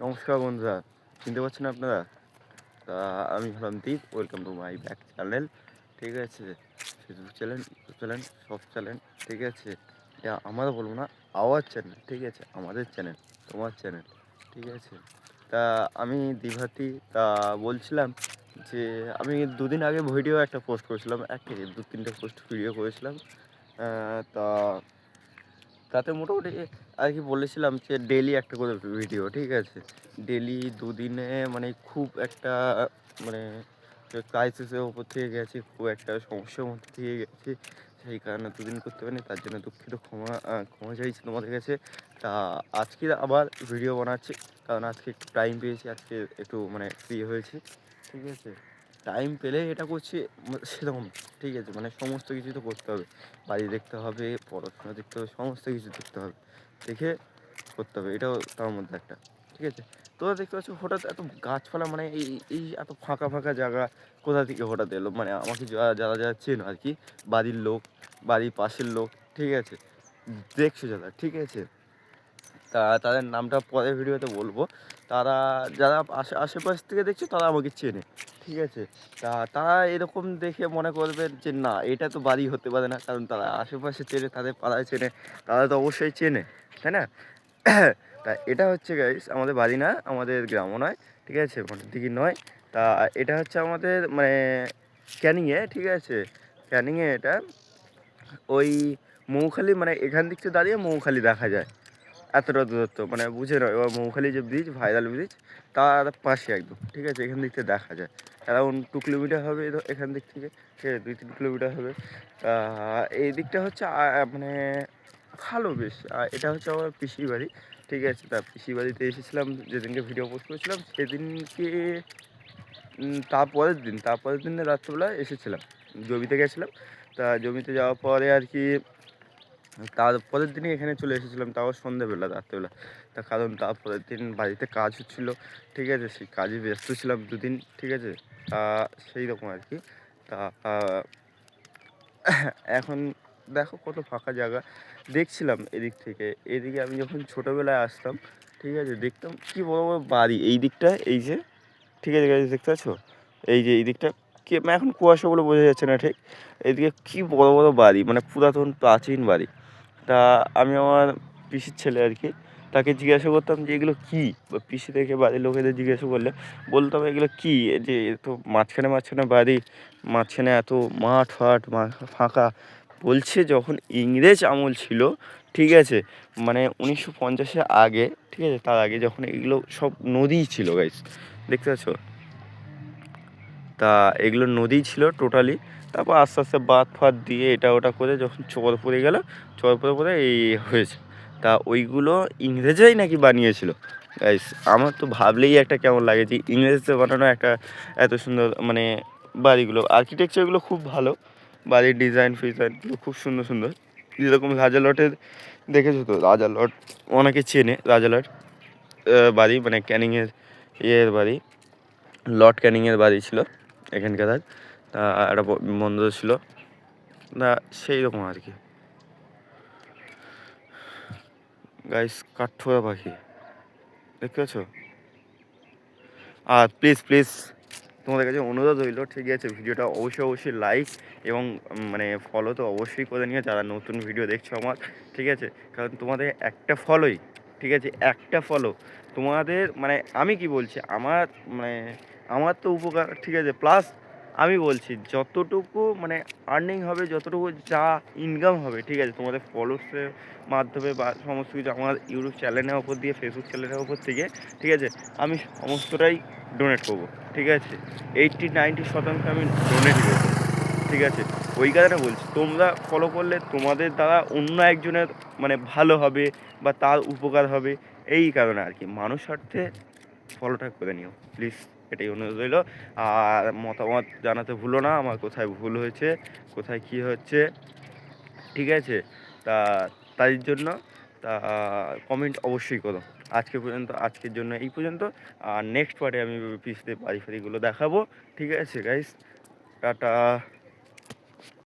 নমস্কার বন্ধুরা চিনতে পারছেন আপনারা? তা আমি হলাম Deep welcome to my back channel ঠিক আছে? ফেসবুক চ্যানেল চ্যানেল সব চ্যানেল ঠিক আছে? আমারও বলব না আওয়ার চ্যানেল ঠিক আছে? আমাদের চ্যানেল তোমার চ্যানেল ঠিক আছে? তা আমি দীঘাতি তা বলছিলাম যে আমি দুদিন আগে ভিডিও একটা পোস্ট করেছিলাম একটা কি, দু তিনটে পোস্ট ভিডিও করেছিলাম তা তাতে মোটামুটি আর কি বলেছিলাম যে ডেলি একটা করে ভিডিও ঠিক আছে? ডেলি দুদিনে মানে খুব একটা মানে ক্রাইসিসের ওপর থেকে গেছি, খুব একটা সমস্যার মধ্যে থেকে গেছি। সেই কারণে দুদিন করতে পারিনি, তার জন্য দুঃখিত, ক্ষমা ক্ষমা চাইছি তোমাদের কাছে। তা আজকে আবার ভিডিও বানাচ্ছি, কারণ আজকে একটু টাইম পেয়েছি, আজকে একটু মানে ফ্রি হয়েছি, ঠিক আছে? টাইম পেলে এটা করছি সেরকম ঠিক আছে? মানে সমস্ত কিছু তো করতে হবে। বাড়ি দেখতে হবে, পড়াশোনা দেখতে হবে, সমস্ত কিছু দেখতে হবে, দেখে করতে হবে। এটাও তার মধ্যে একটা, ঠিক আছে? তোরা দেখতে পাচ্ছ হঠাৎ এত গাছপালা মানে এই এই এত ফাঁকা ফাঁকা জায়গা কোথা থেকে হঠাৎ এলো? মানে আমাকে যারা যারা যারা চেনো আর কি, বাড়ির লোক, বাড়ির পাশের লোক, ঠিক আছে? দেখছ যারা, ঠিক আছে? তা, তাদের নামটা পরের ভিডিওতে বলব। তারা, যারা আশে, আশেপাশ থেকে দেখছ, তারা আমাকে চেনে। ঠিক আছে। তা তারা এরকম দেখে মনে করবেন যে, না, এটা তো বাড়ি হতে পারে না। কারণ তারা আশেপাশে চেনে, তাদের পাড়ায় চেনে, তারা তো অবশ্যই চেনে, তাই না? তা এটা হচ্ছে গাইস আমাদের বাড়ি না, আমাদের গ্রামও নয়, ঠিক আছে? মাঠের দিকে নয়। তা এটা হচ্ছে আমাদের মানে ক্যানিংয়ে ঠিক আছে? ক্যানিংয়ে এটা, ওই মৌখালি মানে এখান থেকে দাঁড়িয়ে মৌখালি দেখা যায়। এতটা দূরত্ব মানে বুঝে নয়। এবার মৌখালি যে ব্রিজ ভাইরাল ব্রিজ তার পাশে একদম, ঠিক আছে? এখান দিক থেকে দেখা যায়। অ্যারাউন্ড টু কিলোমিটার হবে এখান দিক থেকে, ঠিক আছে? দুই, তিন কিলোমিটার হবে। এই দিকটা হচ্ছে মানে ভালো বেশ। আর এটা হচ্ছে আমার পিসির বাড়ি, ঠিক আছে? তা পিসির বাড়িতে এসেছিলাম, যেদিনকে ভিডিও পোস্ট করেছিলাম, সেদিনকে তারপরের দিন তারপরের দিনে রাত্রিবেলা এসেছিলাম, জমিতে গেছিলাম। তা জমিতে যাওয়ার পরে আর কি তারপরের দিনই এখানে চলে এসেছিলাম, তাও সন্ধ্যেবেলা রাত্রেবেলা। তা কারণ তারপরের দিন বাড়িতে কাজ হচ্ছিল, ঠিক আছে? সেই কাজে ব্যস্ত ছিলাম দুদিন, ঠিক আছে? তা সেই রকম আর কি। তা এখন দেখো কত ফাঁকা জায়গা। দেখছিলাম এদিক থেকে। এদিকে আমি যখন ছোটোবেলায় আসতাম, ঠিক আছে? দেখতাম কি বড় বড় বাড়ি। এই দিকটা, এই যে, ঠিক আছে দেখতে পাচ্ছ? এই যে, এই দিকটা কি মানে এখন কুয়াশা বলে বোঝা যাচ্ছে না, ঠিক? এদিকে কি বড় বড় বাড়ি মানে পুরাতন প্রাচীন বাড়ি। তা আমি আমার পিসির ছেলে আর কি, তাকে জিজ্ঞাসা করতাম যে এগুলো কী? বা পিসি থেকে বাড়ির লোকেদের জিজ্ঞাসা করলে, বলতাম এগুলো কী? যে তো মাঝখানে মাঝখানে বাড়ি, মাঝখানে এত মাঠ ফাট ফাঁকা। বলছে যখন ইংরেজ আমল ছিল, ঠিক আছে মানে উনিশশো পঞ্চাশের আগে, ঠিক আছে, তার আগে যখন এগুলো সব নদীই ছিল গাইস দেখতে পাচ্ছ? তা এগুলো নদী ছিল টোটালি তারপর আস্তে আস্তে বাঁধ ফাঁধ দিয়ে এটা ওটা করে যখন চর পড়ে গেল, চর পড়ে পড়ে এই হয়েছে। তা ওইগুলো ইংরেজরাই নাকি বানিয়েছিল? গাইস আমার তো ভাবলেই একটা কেমন লাগে যে ইংরেজদের বানানো একটা এত সুন্দর মানে বাড়িগুলো। আর্কিটেকচারগুলো খুব ভালো, বাড়ির ডিজাইন ফিজাইনগুলো খুব সুন্দর সুন্দর। যেরকম রাজা লটের দেখেছ তো? রাজা লট অনেকে চেনে, রাজা লট বাড়ি মানে ক্যানিংয়ের ইয়ের বাড়ি। লর্ড ক্যানিংয়ের বাড়ি ছিল এখানকার। একটা ব- মন্দির ছিল। না সেই রকম আর কি। গাইস কাঠঠোয়া পাখি। দেখতে পাচ্ছ? আর প্লিজ প্লিজ তোমাদের কাছে অনুরোধ রইল ঠিক আছে, ভিডিওটা অবশ্যই অবশ্যই লাইক এবং মানে ফলো তো অবশ্যই করে নিও, যারা নতুন ভিডিও দেখছ আমার, ঠিক আছে? কারণ তোমাদের একটা ফলোই ঠিক আছে? একটা ফলো তোমাদের মানে আমি কি বলছি, আমার মানে আমার তো উপকার, ঠিক আছে? প্লাস আমি বলছি, যতটুকু মানে আর্নিং হবে, যতটুকু যা ইনকাম হবে, ঠিক আছে, তোমাদের ফলোসের মাধ্যমে বা সমস্ত কিছু আমার ইউটিউব চ্যানেলের ওপর দিয়ে ফেসবুক চ্যানেলের ওপর থেকে, ঠিক আছে, আমি সমস্তটাই ডোনেট করব, ঠিক আছে এইটটি নাইনটি শতাংশ আমি ডোনেট করব, ঠিক আছে, ওই কারণে বলছি, তোমরা ফলো করলে তোমাদের দ্বারা অন্য একজনের মানে ভালো হবে বা তার উপকার হবে, এই কারণে আর কি, মানুষ স্বার্থে ফলোটা করে নিও প্লিজ এটাই অনুরোধ রইল। আর মতামত জানাতে ভুলো না, আমার কোথায় ভুল হয়েছে, কোথায় কি হচ্ছে, ঠিক আছে? তা তাই জন্য, তা কমেন্ট অবশ্যই করো। আজকে পর্যন্ত, আজকের জন্য এই পর্যন্ত। আর নেক্সট পার্টে আমি পিসতে বাড়ি ফাড়িগুলো দেখাবো, ঠিক আছে গাইস টাটা।